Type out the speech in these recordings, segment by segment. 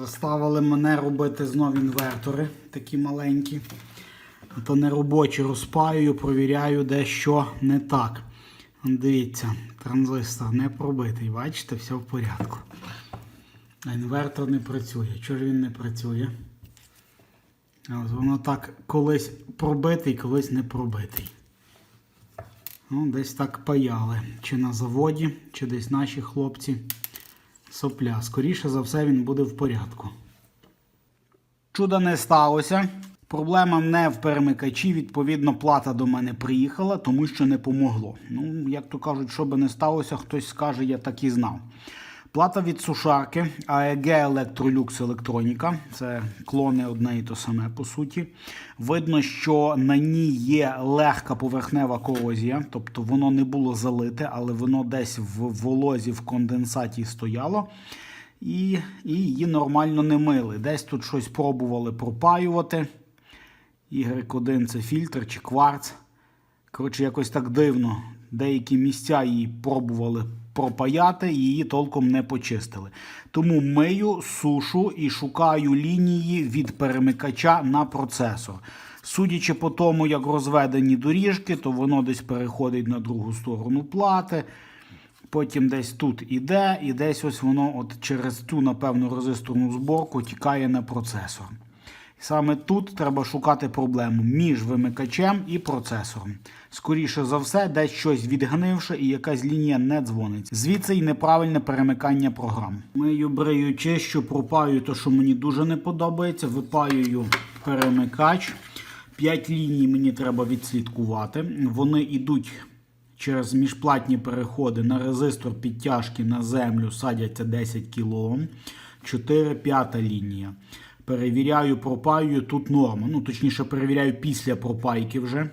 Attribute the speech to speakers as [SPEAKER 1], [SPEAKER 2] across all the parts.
[SPEAKER 1] Заставили мене робити знов інвертори, такі маленькі. То не робочі розпаюю, провіряю, де що не так. Дивіться, транзистор не пробитий. Бачите, все в порядку. А інвертор не працює. Чого ж він не працює? От воно так колись пробитий, колись не пробитий. Ну, десь так паяли. Чи на заводі, чи десь наші хлопці. Сопля. Скоріше за все, він буде в порядку. Чуда не сталося. Проблема не в перемикачі. Відповідно, плата до мене приїхала, тому що не помогло. Ну, як то кажуть, що би не сталося, хтось скаже, я так і знав. Плата від сушарки AEG Electrolux Електроніка. Це клони одне і то саме по суті. Видно, що на ній є легка поверхнева корозія, тобто воно не було залите, але воно десь в волозі в конденсаті стояло. І, і її нормально не мили. Десь тут щось пробували пропаювати. Y1 це фільтр чи кварц. Коротше, якось так дивно. Деякі місця її пробували пропаяти, її толком не почистили. Тому мию, сушу і шукаю лінії від перемикача на процесор. Судячи по тому, як розведені доріжки, то воно десь переходить на другу сторону плати. Потім десь тут іде, і десь ось воно от через цю, напевно, резисторну зборку тікає на процесор. Саме тут треба шукати проблему між вимикачем і процесором. Скоріше за все, десь щось відгнивше і якась лінія не дзвонить. Звідси й неправильне перемикання програм. Мию брию чищу, пропаю те, що мені дуже не подобається. Випаюю перемикач. П'ять ліній мені треба відслідкувати. Вони йдуть через міжплатні переходи на резистор підтяжки на землю, садяться 10 кОм. 4 п'ята лінія. Перевіряю, пропаюю, тут норма. Ну, точніше, перевіряю після пропайки вже.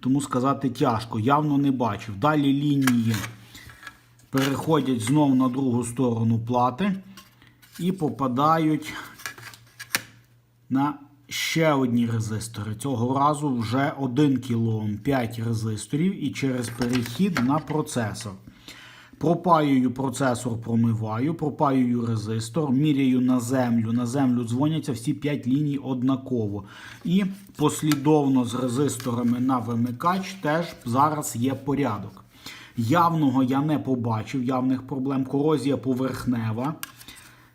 [SPEAKER 1] Тому сказати тяжко. Явно не бачив. Далі лінії переходять знову на другу сторону плати і попадають на ще одні резистори. Цього разу вже 1 кОм, 5 резисторів і через перехід на процесор. Пропаюю процесор, промиваю, пропаюю резистор, міряю на землю. На землю дзвоняться всі 5 ліній однаково. І послідовно з резисторами на вимикач теж зараз є порядок. Явного я не побачив, явних проблем. Корозія поверхнева.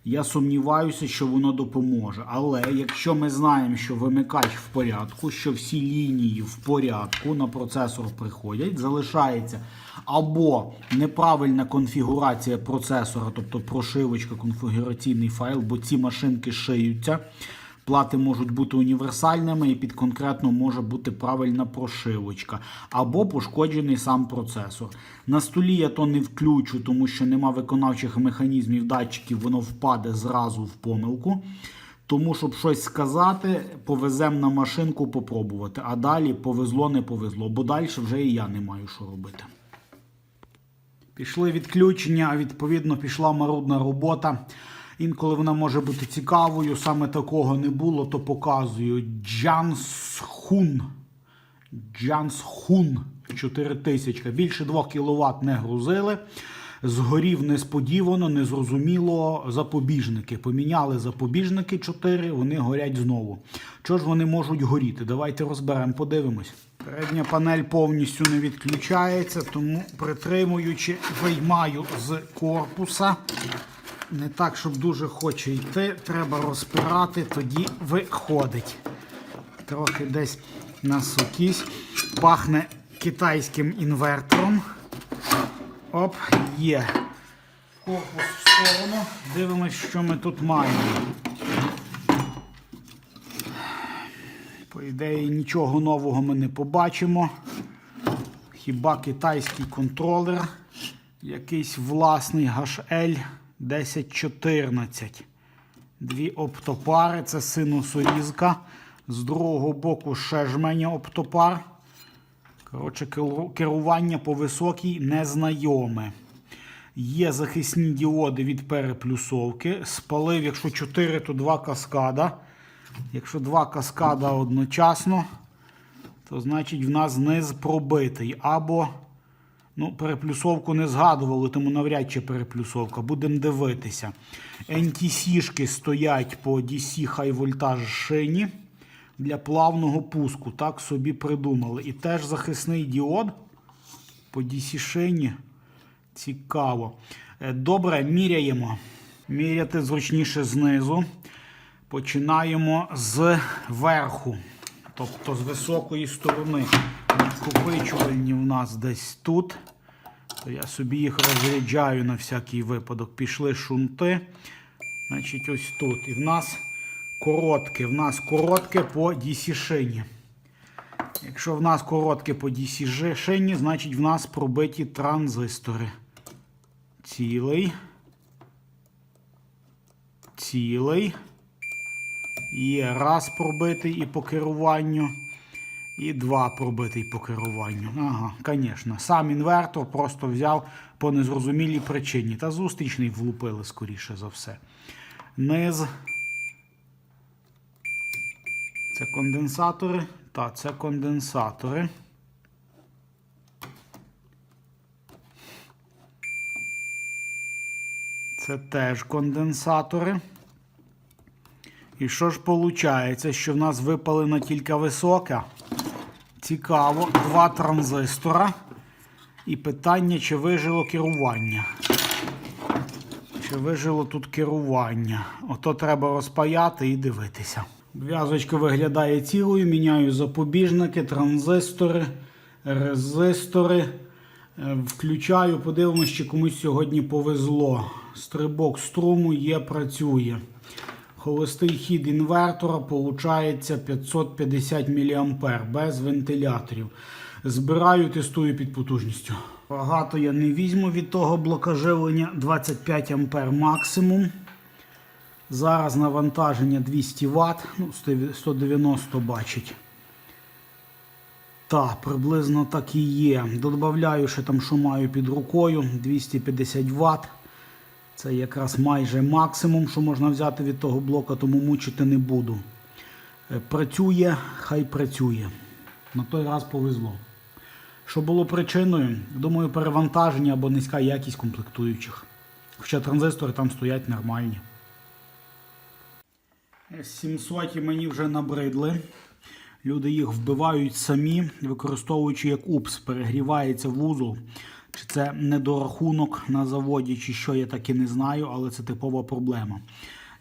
[SPEAKER 1] Я сумніваюся, що воно допоможе. Але якщо ми знаємо, що вимикач в порядку, що всі лінії в порядку на процесор приходять, залишається або неправильна конфігурація процесора, тобто прошивочка, конфігураційний файл, бо ці машинки шиються. Плати можуть бути універсальними і під конкретно може бути правильна прошивочка, або пошкоджений сам процесор. На столі я то не включу, тому що нема виконавчих механізмів датчиків, воно впаде зразу в помилку. Тому, щоб щось сказати, повеземо на машинку попробувати. А далі повезло, не повезло, бо далі вже і я не маю що робити. Пішли відключення, а відповідно пішла марудна робота. Інколи вона може бути цікавою, саме такого не було, то показую. Джансхун. Джансхун 4000. Більше 2 кВт не грузили. Згорів несподівано, незрозуміло запобіжники. Поміняли запобіжники 4, вони горять знову. Чого ж вони можуть горіти? Давайте розберемо, подивимось. Передня панель повністю не відключається, тому притримуючи, виймаю з корпуса. Не так, щоб дуже хоче йти, треба розпирати, тоді виходить. Трохи десь насукісь. Пахне китайським інвертором. Оп, є. Корпус в сторону. Дивимось, що ми тут маємо. По ідеї, нічого нового ми не побачимо. Хіба китайський контролер, якийсь власний HL 1014. Дві оптопари, це синусорізка. З другого боку ще жменя оптопар. Коротше, керування по високій незнайоме. Є захисні діоди від переплюсовки. Спалив, якщо 4, то 2 каскада. Якщо 2 каскада одночасно, то значить в нас низ пробитий. Або Ну, переплюсовку не згадували, тому навряд чи переплюсовка. Будемо дивитися. NTC-шки стоять по DC High Voltage шині для плавного пуску. Так собі придумали. І теж захисний діод по DC шині. Цікаво. Е, Добре, міряємо. Міряти зручніше знизу. Починаємо з верху, тобто з високої сторони. Накопичувальні в нас десь тут. То я собі їх розряджаю на всякий випадок. Пішли шунти. Значить, ось тут. І в нас коротке. В нас коротке по DC шині. Якщо в нас коротке по DC шині, значить в нас пробиті транзистори. Цілий. Цілий. Є раз пробитий і по керуванню. І два пробитий по керуванню. Ага, звісно. Сам інвертор просто взяв по незрозумілій причині. Та зустрічний влупили, скоріше за все. Низ. Це конденсатори. Так, це конденсатори. Це теж конденсатори. І що ж виходить, що в нас випалена тільки висока? Цікаво, два транзистора. І питання, чи вижило керування. Чи вижило тут керування? Ото треба розпаяти і дивитися. В'язочка виглядає цілою, міняю запобіжники, транзистори, резистори. Е, Включаю, подивимось, чи комусь сьогодні повезло. Стрибок струму є, працює. Холостий хід інвертора виходить 550 мА без вентиляторів. Збираю, тестую під потужністю. Багато я не візьму від того блока живлення 25 А максимум. Зараз навантаження 200 Вт, ну, 190 бачить. Так, приблизно так і є. Додаю ще там, що маю під рукою 250 Вт. Це якраз майже максимум, що можна взяти від того блока, тому мучити не буду. Е, Працює, хай працює. На той раз повезло. Що було причиною? Думаю, перевантаження або низька якість комплектуючих. Хоча транзистори там стоять нормальні. 700 мені вже набридли. Люди їх вбивають самі, використовуючи як упс, перегрівається вузол. Чи це недорахунок на заводі, чи що, я так і не знаю, але це типова проблема.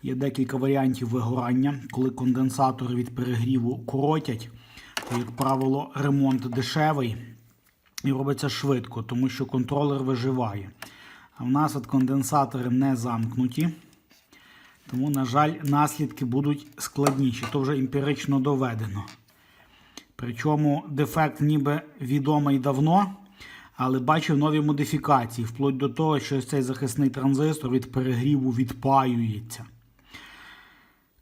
[SPEAKER 1] Є декілька варіантів вигорання, коли конденсатори від перегріву коротять, то, як правило, ремонт дешевий і робиться швидко, тому що контролер виживає. А в нас от конденсатори не замкнуті. Тому, на жаль, наслідки будуть складніші. То вже емпірично доведено. Причому дефект ніби відомий давно, але бачив нові модифікації, вплоть до того, що цей захисний транзистор від перегріву відпаюється.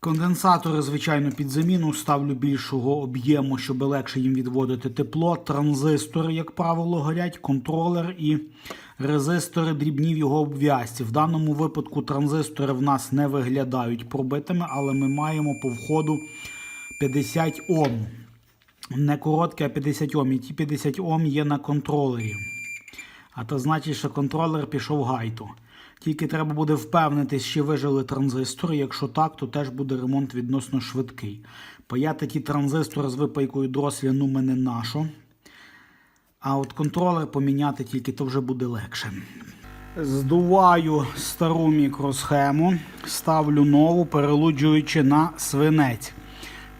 [SPEAKER 1] Конденсатори, звичайно, під заміну ставлю більшого об'єму, щоб легше їм відводити тепло. Транзистори, як правило, горять, контролер і резистори дрібні в його обв'язці. В даному випадку транзистори в нас не виглядають пробитими, але ми маємо по входу 50 Ом. Не коротке, а 50 Ом. І ті 50 Ом є на контролері. А то значить, що контролер пішов гайту. Тільки треба буде впевнитись, чи вижили транзистори. Якщо так, то теж буде ремонт відносно швидкий. Паяти ті транзистори з випайкою дрослі, ну мене нашо. А от контролер поміняти тільки то вже буде легше. Здуваю стару мікросхему, ставлю нову, перелуджуючи на свинець.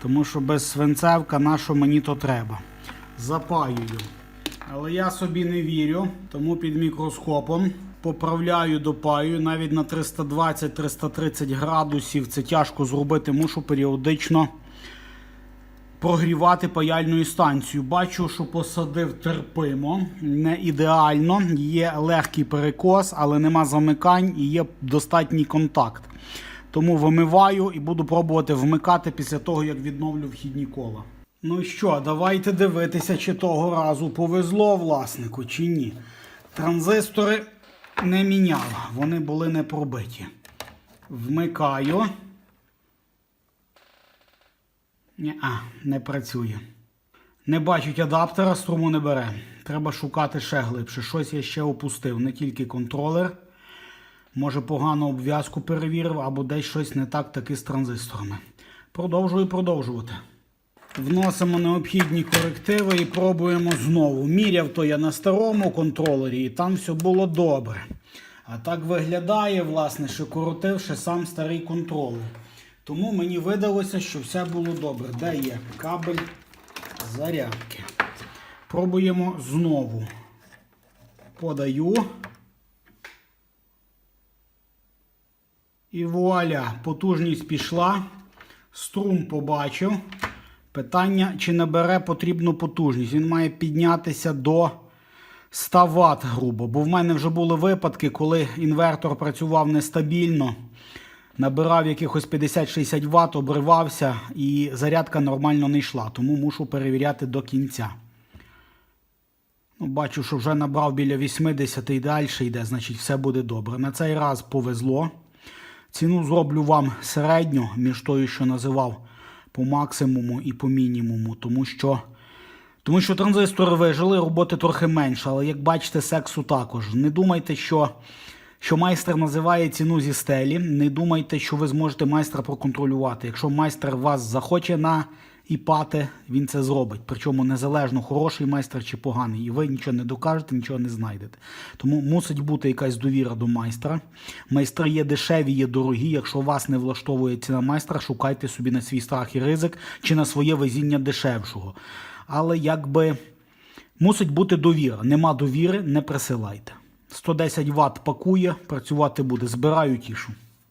[SPEAKER 1] Тому що без свинцевка на що мені то треба. Запаюю. Але я собі не вірю, тому під мікроскопом поправляю, допаю навіть на 320-330 градусів. Це тяжко зробити, мушу періодично прогрівати паяльну станцію. Бачу, що посадив терпимо, не ідеально. Є легкий перекос, але нема замикань і є достатній контакт. Тому вимиваю і буду пробувати вмикати після того, як відновлю вхідні кола. Ну що, давайте дивитися, чи того разу повезло власнику, чи ні. Транзистори не міняв, вони були не пробиті. Вмикаю. Ні, а, не працює. Не бачить адаптера, струму не бере. треба шукати ще глибше. Щось я ще опустив, не тільки контролер. Може погано обв'язку перевірив, або десь щось не так таки з транзисторами. Продовжую продовжувати. Вносимо необхідні корективи і пробуємо знову. Міряв то я на старому контролері, і там все було добре. А так виглядає, власне, що коротивши сам старий контролер. Тому мені видалося, що все було добре. Де є кабель зарядки? Пробуємо знову. Подаю. І вуаля, потужність пішла. Струм побачив. Питання, чи набере потрібну потужність. Він має піднятися до 100 Вт грубо. Бо в мене вже були випадки, коли інвертор працював нестабільно, набирав якихось 50-60 Вт, обривався і зарядка нормально не йшла. Тому мушу перевіряти до кінця. Ну, бачу, що вже набрав біля 80 і далі йде, значить все буде добре. На цей раз повезло. Ціну зроблю вам середню між тою, що називав по максимуму і по мінімуму, тому що, тому що транзистори вижили, роботи трохи менше, але як бачите, сексу також. Не думайте, що, що майстер називає ціну зі стелі. Не думайте, що ви зможете майстра проконтролювати. Якщо майстер вас захоче на іпати, він це зробить. Причому незалежно, хороший майстер чи поганий. І ви нічого не докажете, нічого не знайдете. Тому мусить бути якась довіра до майстра. Майстри є дешеві, є дорогі. Якщо вас не влаштовує ціна майстра, шукайте собі на свій страх і ризик чи на своє везіння дешевшого. Але якби мусить бути довіра. Нема довіри, не присилайте. 110 Вт пакує, працювати буде. Збираю тішу.